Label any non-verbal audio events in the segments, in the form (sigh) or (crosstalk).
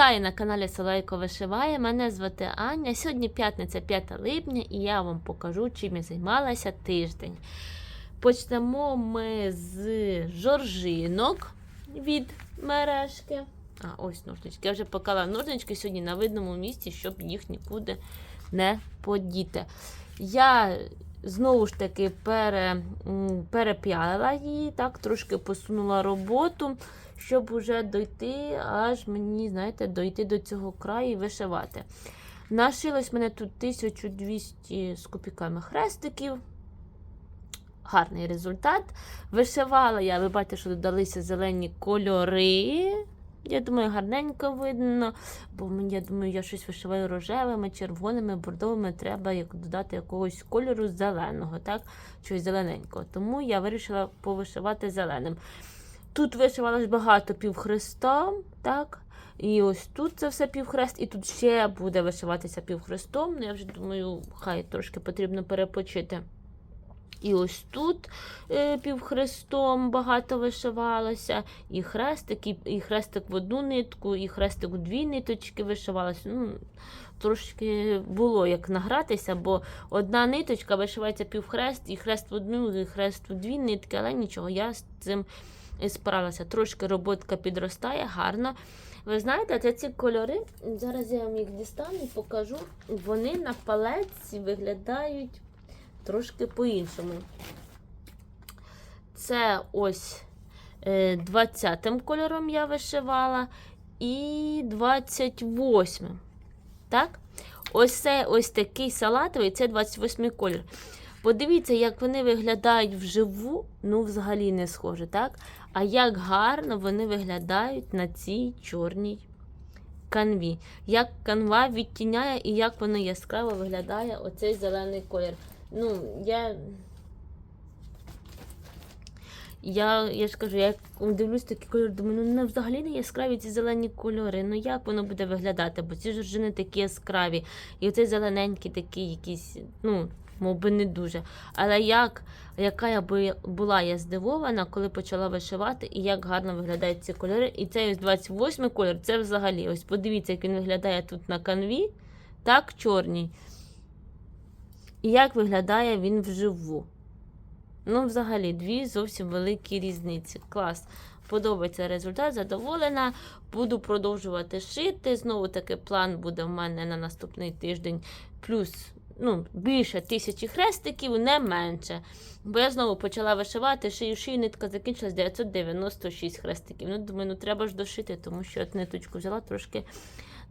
Вітаю на каналі Солейко Вишиває. Мене звати Аня. Сьогодні п'ятниця 5 липня, і я вам покажу, чим я займалася тиждень. Почнемо ми з жоржинок від мережки. А, ось ножнички. Я вже поклала ножнички сьогодні на видному місці, щоб їх нікуди не подіти. Я знову ж таки пере, переп'ялила її, так, трошки посунула роботу, щоб уже дойти, аж мені, знаєте, дойти до цього краю і вишивати. Нашилось мене тут 1200 з копійками хрестиків. Гарний результат. Вишивала я, ви бачите, що додалися зелені кольори. Я думаю, гарненько видно, бо я думаю, я щось вишиваю рожевими, червоними, бордовими. Треба як додати якогось кольору зеленого, так? Щось зелененького. Тому я вирішила повишивати зеленим. Тут вишивалось багато півхрестом, так? І ось тут це все півхрест, і тут ще буде вишиватися півхрестом. Ну, я вже думаю, хай трошки потрібно перепочити. І ось тут е, півхрестом багато вишивалося, і хрестик, і, і хрестик в одну нитку, і хрестик у дві ниточки вишивалося. Ну, трошки було як награтися, бо одна ниточка вишивається півхрест, і хрест в одну, і хрест в дві нитки, але нічого, я з цим і справилася. Трошки роботка підростає, гарно. Ви знаєте, це ці кольори, зараз я вам їх дістану і покажу. Вони на палетці виглядають трошки по-іншому. Це ось 20-м кольором я вишивала і 28-м. Так? Ось це ось такий салатовий, це 28 колір. Подивіться, як вони виглядають вживу, ну, взагалі не схоже, так? А як гарно вони виглядають на цій чорній канві. Як канва відтіняє і як воно яскраво виглядає оцей зелений колір. Ну, я. Я, я ж кажу, я дивлюсь такий кольор, думаю, ну взагалі не яскраві ці зелені кольори. Ну як воно буде виглядати? Бо ці жоржини такі яскраві. І оцей зелененький такий якийсь, ну, би не дуже. Але як, яка я була я здивована, коли почала вишивати, і як гарно виглядають ці кольори. І цей ось 28 колір, це взагалі. Ось подивіться, як він виглядає тут на канві, так, чорній. І як виглядає він вживу. Ну, взагалі, дві зовсім великі різниці. Клас. Подобається результат, задоволена. Буду продовжувати шити. Знову таки план буде в мене на наступний тиждень. Плюс ну, більше тисячі хрестиків, не менше. Бо я знову почала вишивати, шию шию, нитка закінчилась 996 хрестиків. Ну, думаю, ну треба ж дошити, тому що от ниточку взяла трошки.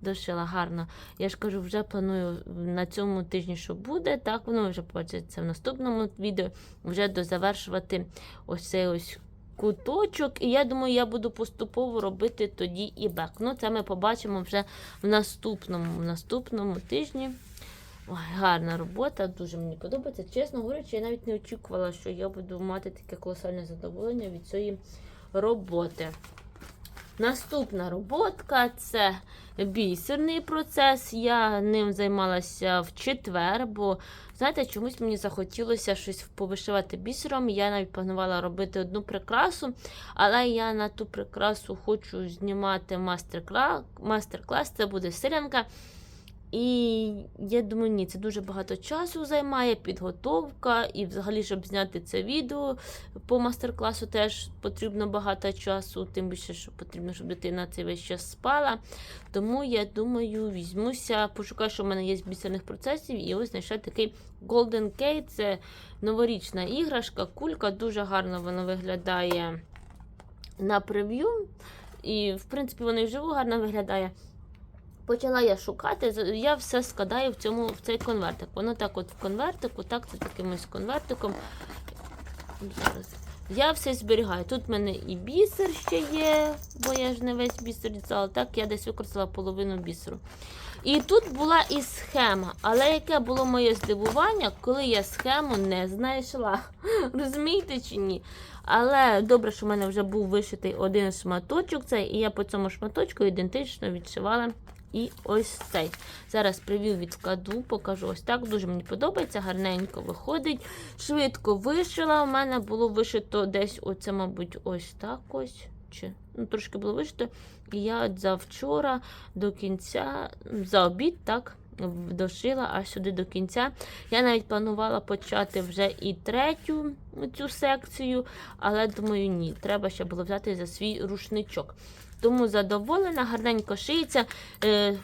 Дошила гарно. Я ж кажу, вже планую на цьому тижні, що буде. Так, воно вже побачиться в наступному відео. Вже дозавершувати ось цей ось куточок. І я думаю, я буду поступово робити тоді і бек. Ну, це ми побачимо вже в наступному, в наступному тижні. Ой, гарна робота, дуже мені подобається. Чесно говорячи, я навіть не очікувала, що я буду мати таке колосальне задоволення від цієї роботи. Наступна роботка це бісерний процес. Я ним займалася в четвер, бо, знаєте, чомусь мені захотілося щось повишивати бісером. Я навіть планувала робити одну прикрасу, але я на ту прикрасу хочу знімати мастер-клас. Мастер-клас це буде селянка. І я думаю, ні, це дуже багато часу займає, підготовка. І взагалі, щоб зняти це відео по мастер-класу, теж потрібно багато часу, тим більше, що потрібно, щоб дитина цей весь час спала. Тому я думаю, візьмуся, пошукаю, що в мене є з бісерних процесів, і ось знайшла такий Golden Kate, це новорічна іграшка, кулька, дуже гарно вона виглядає на прев'ю. І, в принципі, вона і вживу гарно виглядає. Почала я шукати, я все складаю в цьому, в цей конвертик. Воно так от в конвертику, так, це таким ось конвертиком. Зараз. Я все зберігаю. Тут в мене і бісер ще є, бо я ж не весь бісер дістала. Так, я десь використала половину бісеру. І тут була і схема. Але яке було моє здивування, коли я схему не знайшла. (laughs) Розумієте чи ні? Але добре, що в мене вже був вишитий один шматочок, цей, і я по цьому шматочку ідентично відшивала. І ось цей. Зараз привів відкладу, покажу ось так. Дуже мені подобається, гарненько виходить. Швидко вишила. У мене було вишито десь, оце, мабуть, ось так ось. Чи, ну, трошки було вишито. І я от за до кінця, за обід, так, дошила аж сюди до кінця. Я навіть планувала почати вже і третю цю секцію, але думаю, ні, треба ще було взяти за свій рушничок. Тому задоволена, гарненько шиється. Е,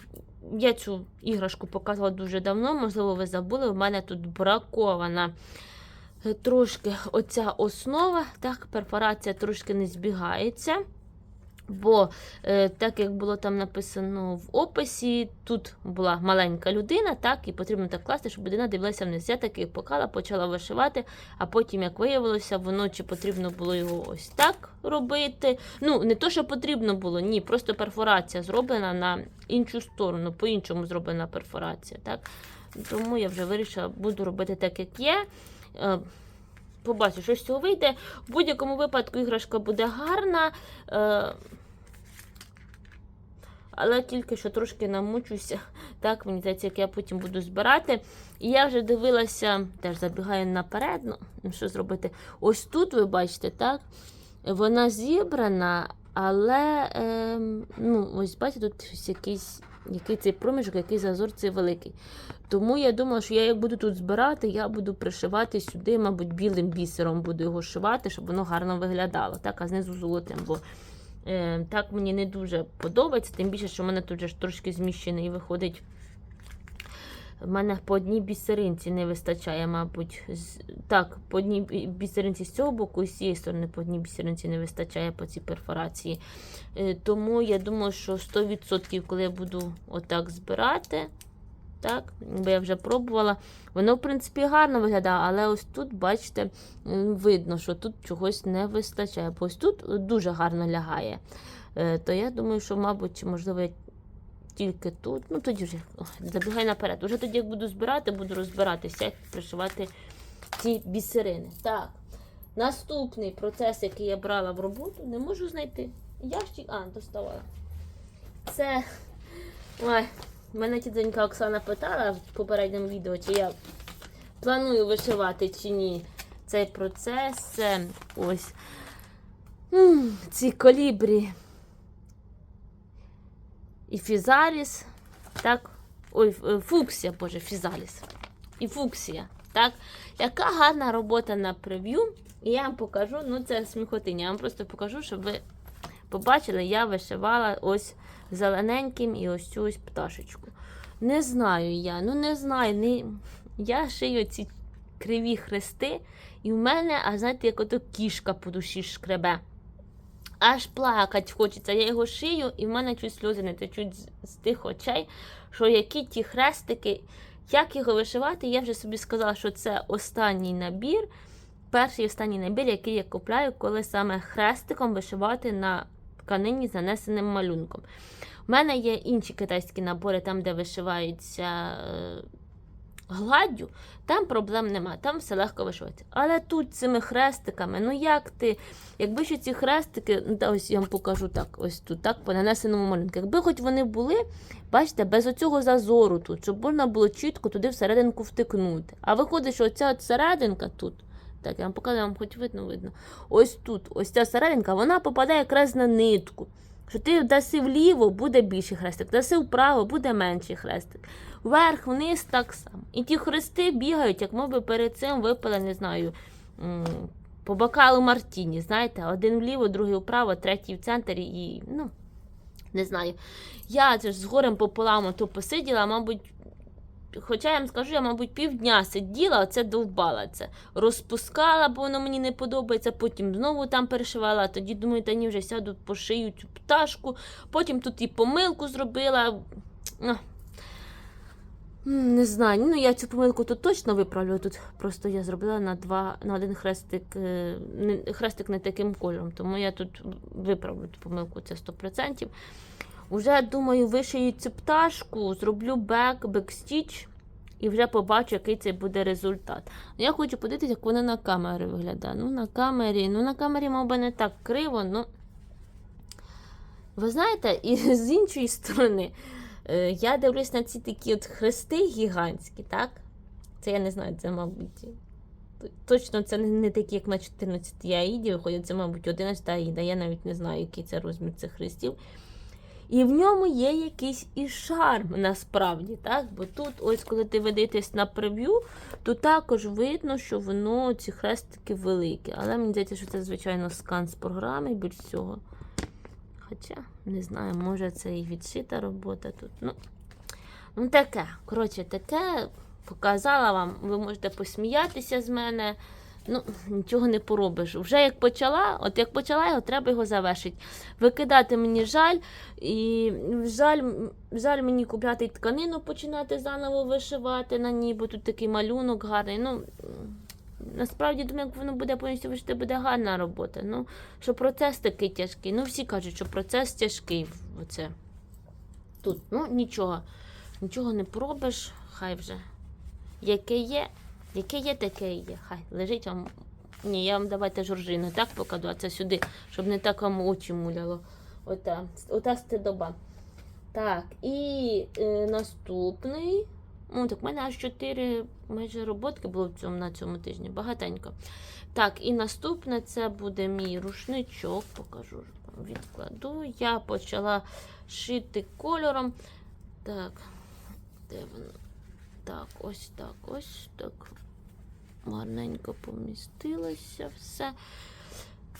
я цю іграшку показувала дуже давно, можливо, ви забули. в мене тут бракована е, трошки оця основа, так, перфорація трошки не збігається. Бо, е, так як було там написано в описі, тут була маленька людина, так, і потрібно так класти, щоб людина дивилася вниз. Я таки покала, почала вишивати, а потім, як виявилося, воно чи потрібно було його ось так робити. Ну, не то, що потрібно було, ні, просто перфорація зроблена на іншу сторону, по-іншому зроблена перфорація. Так? Тому я вже вирішила, буду робити так, як є. Побачу, що з цього вийде. В будь-якому випадку іграшка буде гарна. Е, але тільки що трошки намучуся. Так, мені здається, як я потім буду збирати. І я вже дивилася, теж забігаю наперед. Ну, ну, що зробити? Ось тут, ви бачите, так? Вона зібрана, але е, ну, ось бачите, тут якийсь, який цей проміжок, який зазор цей великий. Тому я думала, що я як буду тут збирати, я буду пришивати сюди, мабуть, білим бісером буду його шивати, щоб воно гарно виглядало. Так, а знизу золотим. Бо е, так мені не дуже подобається, тим більше, що в мене тут вже трошки зміщений виходить. В мене по одній бісеринці не вистачає, мабуть. Так, по одній бісеринці з цього боку і з цієї сторони по одній бісеринці не вистачає по цій перфорації. Е, Тому я думаю, що 100%, коли я буду отак збирати, так, бо я вже пробувала, воно, в принципі, гарно виглядає, але ось тут, бачите, видно, що тут чогось не вистачає. Бо ось тут дуже гарно лягає. Е, То я думаю, що, мабуть, можливо, я тільки тут. Ну, тоді вже забігай наперед. Уже тоді, як буду збирати, буду розбиратися, як пришивати ці бісерини. Так. Наступний процес, який я брала в роботу, не можу знайти. Ящик, а, доставала. Це. Ой, мене тітонька Оксана питала в попередньому відео, чи я планую вишивати чи ні. Цей процес. Це ось. Ці колібрі і фізаріс, так? Ой, е, фуксія, боже, фізаліс. І фуксія. Так? Яка гарна робота на прев'ю. І я вам покажу, ну це сміхотиня, я вам просто покажу, щоб ви побачили, я вишивала ось зелененьким і ось цю ось пташечку. Не знаю я, ну не знаю. Не... Я шию ці криві хрести, і в мене, а знаєте, як ото кішка по душі шкребе. Аж плакать хочеться. Я його шию, і в мене чуть сльози не течуть з, з тих очей, що які ті хрестики, як його вишивати, я вже собі сказала, що це останній набір. Перший останній набір, який я купляю, коли саме хрестиком вишивати на тканині з нанесеним малюнком. У мене є інші китайські набори, там, де вишиваються е, гладдю, там проблем нема, там все легко вишивається. Але тут цими хрестиками, ну як ти, якби ще ці хрестики, ну та ось я вам покажу так, ось тут, так, по нанесеному малюнку. Якби хоч вони були, бачите, без оцього зазору тут, щоб можна було чітко туди всерединку втикнути. А виходить, що оця от серединка тут. Так, я вам показую, вам хоч видно, видно. Ось тут, ось ця серединка, вона попадає якраз на нитку. Що ти даси вліво, буде більший хрестик, даси вправо, буде менший хрестик. Вверх, вниз так само. І ті хрести бігають, як моби перед цим випили, не знаю, по бокалу Мартіні. Знаєте, один вліво, другий вправо, третій в центрі і, ну, не знаю. Я це ж з горем пополам то посиділа, мабуть, Хоча я вам скажу, я, мабуть, півдня сиділа, оце довбала це. Розпускала, бо воно мені не подобається, потім знову там перешивала, тоді думаю, та ні, вже сяду пошию цю пташку. Потім тут і помилку зробила. Не знаю, ну я цю помилку тут точно виправлю. Тут просто я зробила на два, на один хрестик, е, хрестик не таким кольором, тому я тут виправлю цю помилку, це 100%. Уже думаю, вишию цю пташку, зроблю бек, бекстіч і вже побачу, який це буде результат. Ну, Я хочу подивитися, як вона на камері виглядає. Ну, на камері, ну на камері, мабуть, не так криво, ну. Ви знаєте, і (laughs) з іншої сторони, я дивлюсь на ці такі от хрести гігантські, так? Це я не знаю, це, мабуть, точно це не, такі, як на 14 Аїді виходять, це, мабуть, 11 Аїда. Я навіть не знаю, який це розмір цих хрестів. І в ньому є якийсь і шарм насправді, так? Бо тут, ось коли ти ведетесь на прев'ю, то також видно, що воно ці хрестики великі. Але мені здається, що це, звичайно, скан з програми більш всього. Хоча, не знаю, може це і відшита робота тут. Ну, ну таке. Коротше, таке показала вам. Ви можете посміятися з мене. Ну, нічого не поробиш. Вже як почала, от як почала його, треба його завершити. Викидати мені жаль, і жаль, жаль мені купляти тканину, починати заново вишивати на ній, бо тут такий малюнок гарний. Ну, насправді, думаю, як воно буде повністю вишити, буде гарна робота. Ну, що процес такий тяжкий. Ну, всі кажуть, що процес тяжкий. Оце. Тут, ну, нічого. Нічого не поробиш, хай вже. Яке є, яке є, таке і є. Хай лежить вам. Ні, я вам давайте жоржину так покладу, а це сюди, щоб не так вам очі муляло. Ота, ота стидоба. Так, і е, наступний. Ну, так, в мене аж 4 майже роботки було в цьому, на цьому тижні. Багатенько. Так, і наступне це буде мій рушничок. Покажу, відкладу. Я почала шити кольором. Так, де воно? Так, ось так, ось так. Гарненько помістилося все.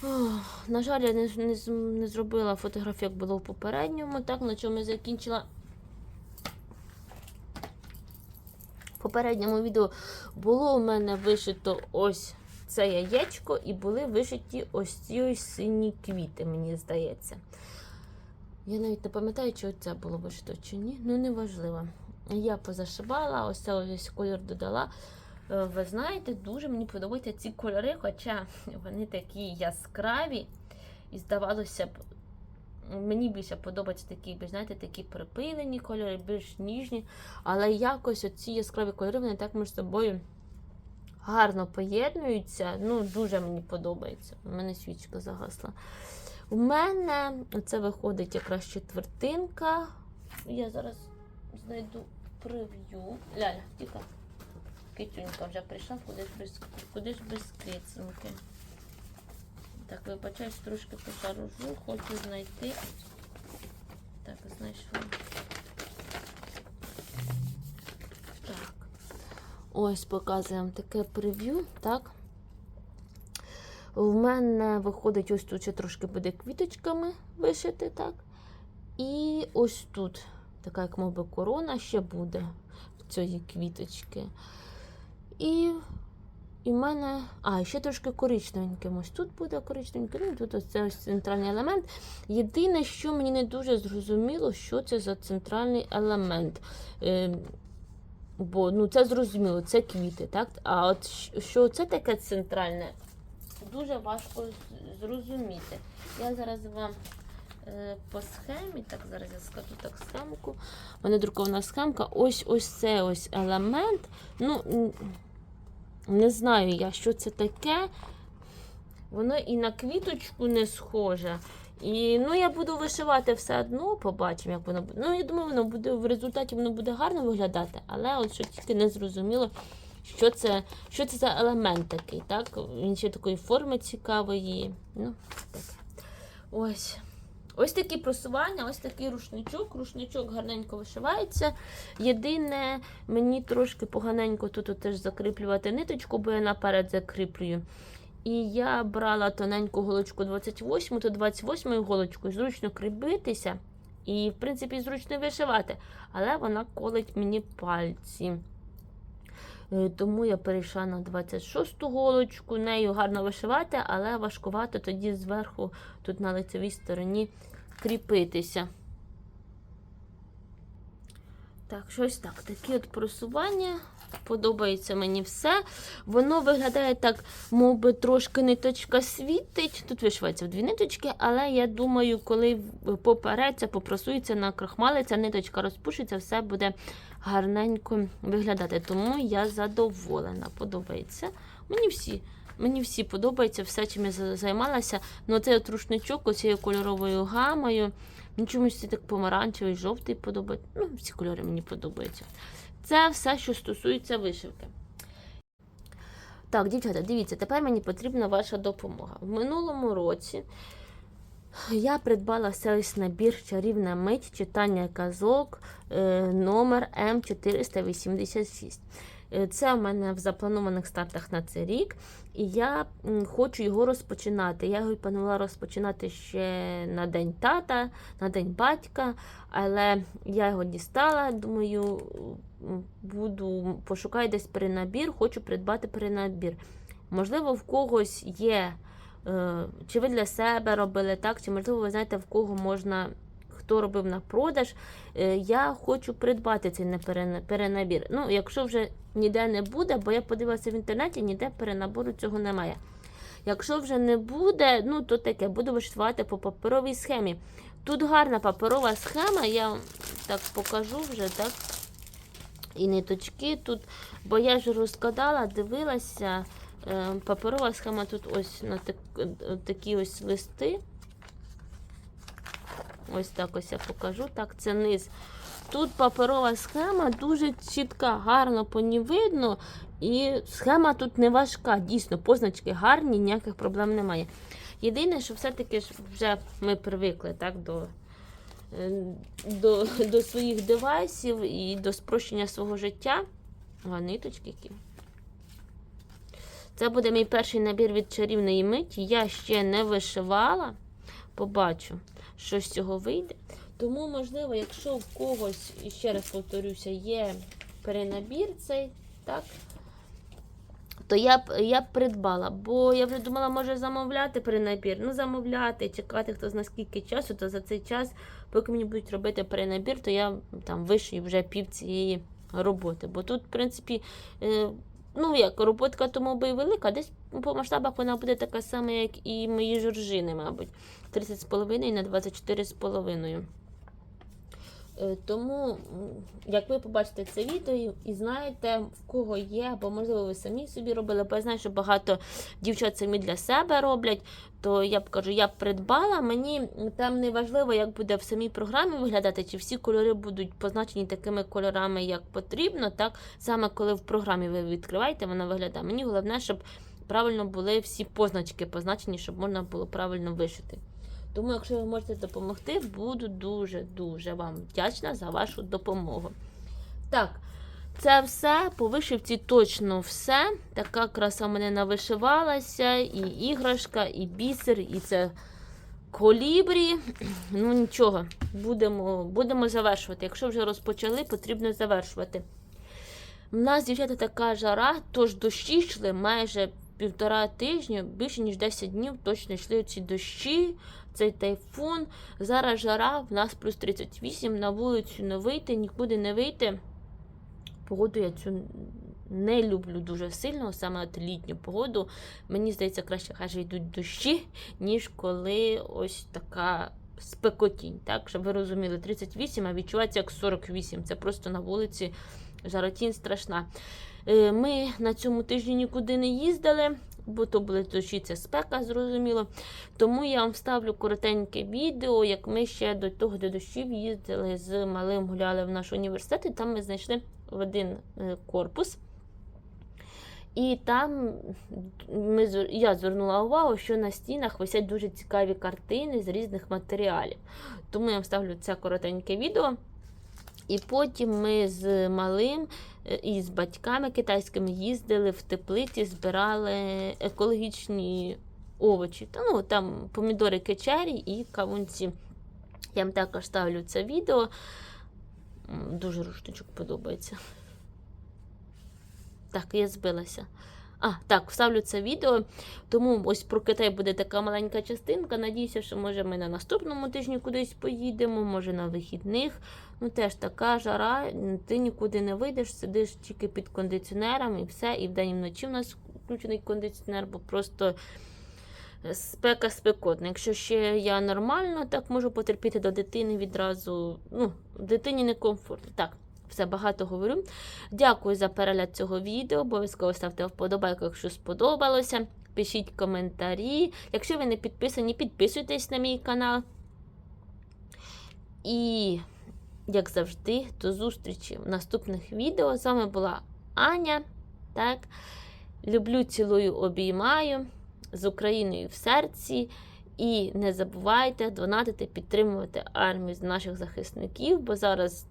Ох, на жаль, я не, не, не зробила фотографію, як було в попередньому, так, на чому я закінчила. Попередньому відео було у мене вишито ось це яєчко, і були вишиті ось ці ось сині квіти, мені здається. Я навіть не пам'ятаю, чи це було вишито чи ні. Ну, неважливо. Я позашивала, ось ось колір додала. Е, Ви знаєте, дуже мені подобаються ці кольори, хоча вони такі яскраві. І здавалося б, мені більше подобаються такі, знаєте, такі припилені кольори, більш ніжні. Але якось оці яскраві кольори, вони так між собою гарно поєднуються. Ну, дуже мені подобається. У мене свічка загасла. У мене це виходить якраз четвертинка. Я зараз знайду прев'ю. Ляля, тіка. Китюнька вже прийшла, куди ж без, куди ж без кицінки. Так, вибачаюсь, трошки пошаружу, хочу знайти. Так, знайшла. Так. Ось показуємо таке прев'ю, так. В мене виходить ось тут ще трошки буде квіточками вишити, так. І ось тут така, як мов корона ще буде в цієї квіточки. І, і в мене. А, ще трошки коричневеньким. Ось тут буде коричневеньким, ну тут ось це ось центральний елемент. Єдине, що мені не дуже зрозуміло, що це за центральний елемент. Е, бо ну, це зрозуміло, це квіти, так? А от що це таке центральне, дуже важко зрозуміти. Я зараз вам е, по схемі, так, зараз я скажу так схемку. У мене друкована схемка. Ось ось це ось елемент. Ну, не знаю я, що це таке. Воно і на квіточку не схоже. І ну, я буду вишивати все одно, побачимо, як воно буде. Ну, я думаю, воно буде в результаті воно буде гарно виглядати, але от що тільки не зрозуміло, що це, що це за елемент такий, так? Він ще такої форми цікавої. Ну, так. Ось. Ось такі просування, ось такий рушничок. Рушничок гарненько вишивається. Єдине, мені трошки поганенько тут теж закріплювати ниточку, бо я наперед закріплюю. І я брала тоненьку голочку 28, то 28 голочкою зручно кріпитися. І, в принципі, зручно вишивати. Але вона колить мені пальці. Е, Тому я перейшла на 26 голочку. Нею гарно вишивати, але важкувато тоді зверху, тут на лицевій стороні, кріпитися. Так, щось так. Такі от просування. Подобається мені все. Воно виглядає так, мов би, трошки ниточка світить. Тут вишивається в дві ниточки, але я думаю, коли попереться, попросується, накрахмалиться, ниточка розпушиться, все буде гарненько виглядати. Тому я задоволена. Подобається. Мені всі. Мені всі подобається все, чим я займалася. Ну, цей рушничок оцією кольоровою гамою. Мені чомусь цей так помаранчевий, жовтий подобається. Ну, всі кольори мені подобаються. Це все, що стосується вишивки. Так, дівчата, дивіться, тепер мені потрібна ваша допомога. В минулому році я придбала ось набір чарівна мить читання казок е, номер М486. Е, Це у мене в запланованих стартах на цей рік, і я хочу його розпочинати. Я його планувала розпочинати ще на день тата, на день батька, але я його дістала. Думаю, буду пошукаю десь перенабір, хочу придбати перенабір. Можливо, в когось є, е, чи ви для себе робили так, чи можливо, ви знаєте, в кого можна. Хто робив на продаж, Е, я хочу придбати цей перенабір. Ну, якщо вже ніде не буде, бо я подивилася в інтернеті, ніде перенабору цього немає. Якщо вже не буде, ну то таке, буду вишивати по паперовій схемі. Тут гарна паперова схема, я так покажу вже, так? І ниточки тут, бо я ж розкладала, дивилася. е, Паперова схема тут ось на е, такі ось листи. Ось так ось я покажу. Так, це низ. Тут паперова схема дуже чітка, гарно по ній видно. І схема тут не важка. Дійсно, позначки гарні, ніяких проблем немає. Єдине, що все-таки вже ми привикли так, до, е, до, до своїх девайсів і до спрощення свого життя. А, ниточки які. Це буде мій перший набір від чарівної миті. Я ще не вишивала. Побачу, що з цього вийде. Тому, можливо, якщо в когось, і ще раз повторюся, є перенабір цей, так, то я б, я б придбала. Бо я вже думала, може замовляти перенабір. Ну, замовляти, чекати хто зна скільки часу, то за цей час, поки мені будуть робити перенабір, то я там вишию вже пів цієї роботи. Бо тут, в принципі, е, ну як, роботка тому би і велика, десь по масштабах вона буде така сама, як і мої жоржини, мабуть. 30,5 на 24,5. Е, Тому, як ви побачите це відео і- знаєте, в кого є, або можливо ви самі собі робили, бо я знаю, що багато дівчат самі для себе роблять, то я б кажу, я б придбала. Мені там не важливо, як буде в самій програмі виглядати, чи всі кольори будуть позначені такими кольорами, як потрібно. Так саме коли в програмі ви відкриваєте, вона виглядає. Мені головне, щоб правильно були всі позначки позначені, щоб можна було правильно вишити. Тому, якщо ви можете допомогти, буду дуже-дуже вам вдячна за вашу допомогу. Так, це все. По вишивці точно все. Така краса мене навишивалася. І іграшка, і бісер, і це колібрі. Ну нічого, будемо, будемо завершувати. Якщо вже розпочали, потрібно завершувати. У нас, дівчата, така жара, тож дощі йшли майже півтора тижня, більше ніж 10 днів точно йшли ці дощі, цей тайфун. Зараз жара, в нас плюс 38, на вулицю не вийти, нікуди не вийти. Погоду я цю не люблю дуже сильно, саме от літню погоду. Мені здається, краще хай йдуть дощі, ніж коли ось така спекотінь. Так, щоб ви розуміли, 38, а відчувається як 48. Це просто на вулиці жаротінь страшна. Е, Ми на цьому тижні нікуди не їздили, бо то були це спека, зрозуміло. Тому я вам вставлю коротеньке відео, як ми ще до того до дощів їздили з малим гуляли в наш університет, і там ми знайшли в один е, корпус. І там ми, я звернула увагу, що на стінах висять дуже цікаві картини з різних матеріалів. Тому я вам ставлю це коротеньке відео. І потім ми з малим е, і з батьками китайськими їздили в теплиці, збирали екологічні овочі. Та, ну, там помідори кечері і кавунці. Я вам також ставлю це відео. Дуже рушничок подобається. Так, я збилася. А, так, вставлю це відео. Тому ось про Китай буде така маленька частинка. Надіюся, що може ми на наступному тижні кудись поїдемо, може на вихідних. Ну теж така жара, ти нікуди не вийдеш, сидиш тільки під кондиціонером і все. І вдень і вночі в нас включений кондиціонер, бо просто спека спекотна. Якщо ще я нормально так можу потерпіти до дитини відразу. Ну, дитині некомфортно. Так. Все багато говорю. Дякую за перегляд цього відео. Обов'язково ставте вподобайку, якщо сподобалося. Пишіть коментарі. Якщо ви не підписані, підписуйтесь на мій канал. І, як завжди, до зустрічі в наступних відео. З вами була Аня. Так. Люблю, цілую, обіймаю з Україною в серці. І не забувайте донатити, підтримувати армію з наших захисників, бо зараз,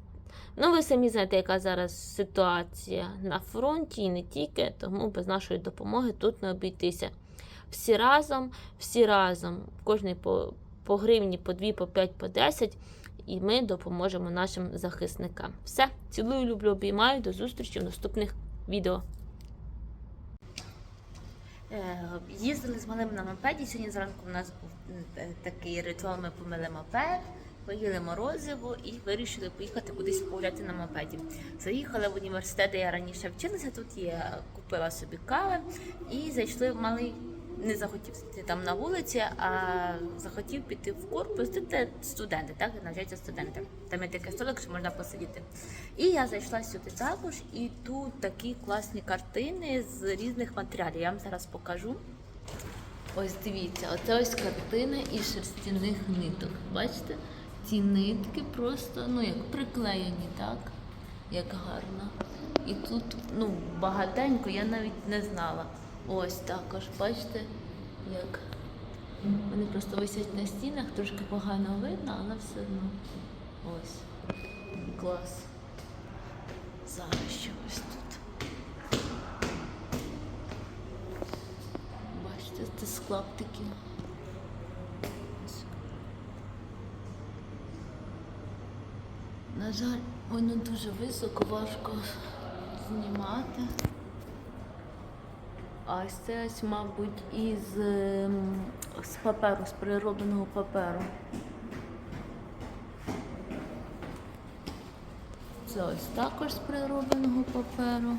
ну ви самі знаєте, яка зараз ситуація на фронті і не тільки, тому без нашої допомоги тут не обійтися. Всі разом, всі разом, кожний по, по гривні, по дві, по п'ять, по десять, і ми допоможемо нашим захисникам. Все, цілую, люблю, обіймаю. До зустрічі в наступних відео. Е, Їздили з малим на мопеді. Сьогодні зранку у нас був е, такий ритуал. Ми помили мопед, поїли морозиво і вирішили поїхати кудись погуляти на мопеді. Заїхали в університет, де я раніше вчилася. Тут я купила собі кави і зайшли в малий. Не захотів сидіти там на вулиці, а захотів піти в корпус, де студенти, так навчаються студенти. Там є такий столик, що можна посидіти. І я зайшла сюди також, і тут такі класні картини з різних матеріалів. Я вам зараз покажу. Ось дивіться, оце ось картина із шерстяних ниток. Бачите? Ці нитки просто ну як приклеєні, так? Як гарно. І тут ну, багатенько, я навіть не знала. Ось також, бачите, як вони просто висять на стінах, трошки погано видно, але все одно. Ось. Клас. Зараз що ось тут. Бачите, це з клаптиків. Ось. На жаль, воно дуже високо, важко знімати. А це, мабуть, із ем, з паперу, з переробленого паперу. Це ось також з переробленого паперу.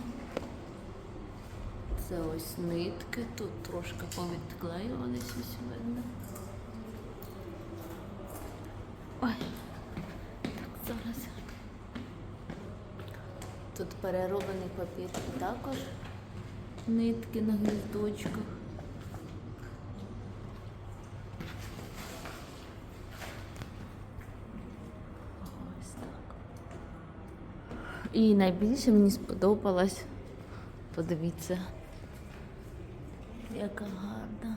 Це ось нитки, тут трошки повідклеювались, ось видно. Ой, так зараз. Тут перероблений папір також нитки на гніздочках. Ось так. І найбільше мені сподобалось, подивіться, яка гарна.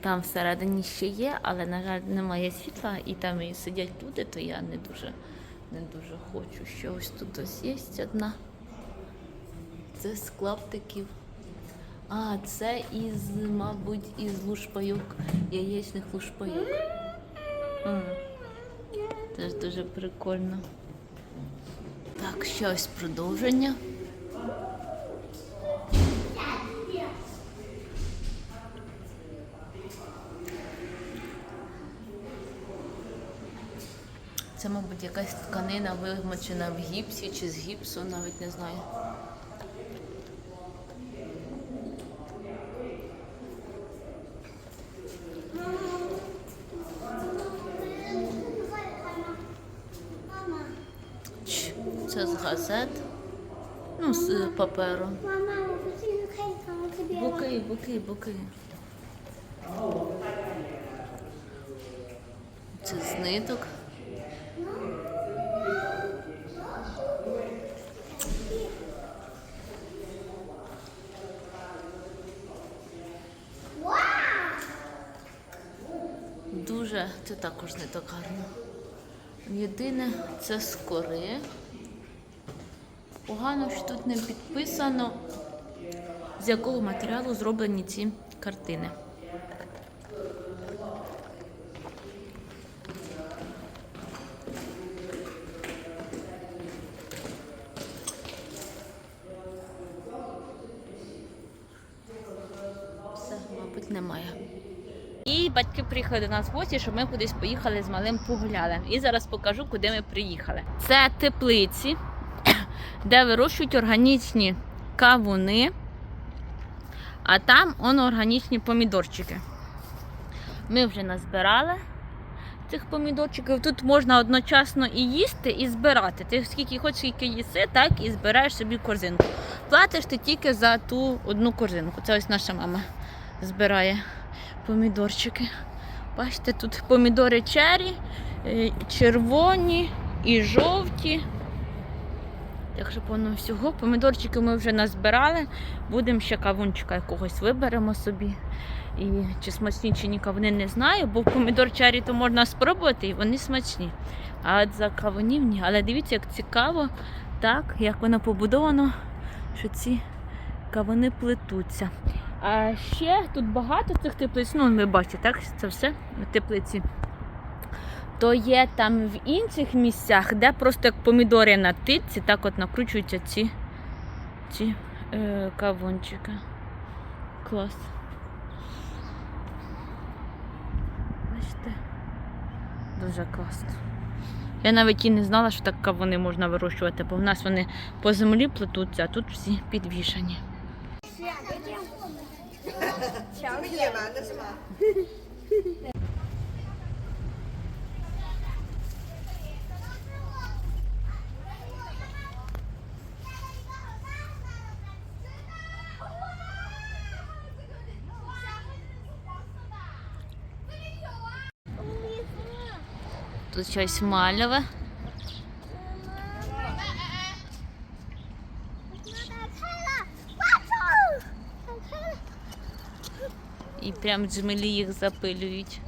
Там всередині ще є, але, на жаль, немає світла, і там і сидять люди, то я не дуже, не дуже хочу. Що ось тут ось є одна. Це з клаптиків. А, це із, мабуть, із лушпайок, яєчних лушпайок. М. Теж дуже прикольно. Так, ще ось продовження. Це, мабуть, якась тканина вимочена в гіпсі чи з гіпсу, навіть не знаю. Це з газет. Ну, з е, паперу. Буки, буки, буки. Це з ниток. Дуже, це також не так гарно. Єдине, це з кори. Погано, що тут не підписано, з якого матеріалу зроблені ці картини. Все, мабуть, немає. І батьки приїхали до нас в гості, щоб ми кудись поїхали з малим погуляли. І зараз покажу, куди ми приїхали. Це теплиці, (coughs) де вирощують органічні кавуни, а там он органічні помідорчики. Ми вже назбирали цих помідорчиків. Тут можна одночасно і їсти, і збирати. Ти скільки хочеш, скільки їси, так і збираєш собі корзинку. Платиш ти тільки за ту одну корзинку. Це ось наша мама збирає помідорчики. Бачите, тут помідори чері, е, червоні і жовті. Так що повно всього. Помідорчики ми вже назбирали. Будемо ще кавунчика якогось виберемо собі. І чи смачні, чи ні кавуни не знаю, бо помідор чері то можна спробувати і вони смачні. А от за кавунів ні. Але дивіться, як цікаво, так, як воно побудовано, що ці кавуни плетуться. А ще тут багато цих теплиць, ну ви бачите, так, це все теплиці. То є там в інших місцях, де просто як помідори на титці, так от накручуються ці, ці е, кавунчики. Клас. Бачите? Дуже класно. Я навіть і не знала, що так кавуни можна вирощувати, бо в нас вони по землі плетуться, а тут всі підвішані. 是野蛮的是吗？ Тут щось мальове. Прям джмелі їх запилюють.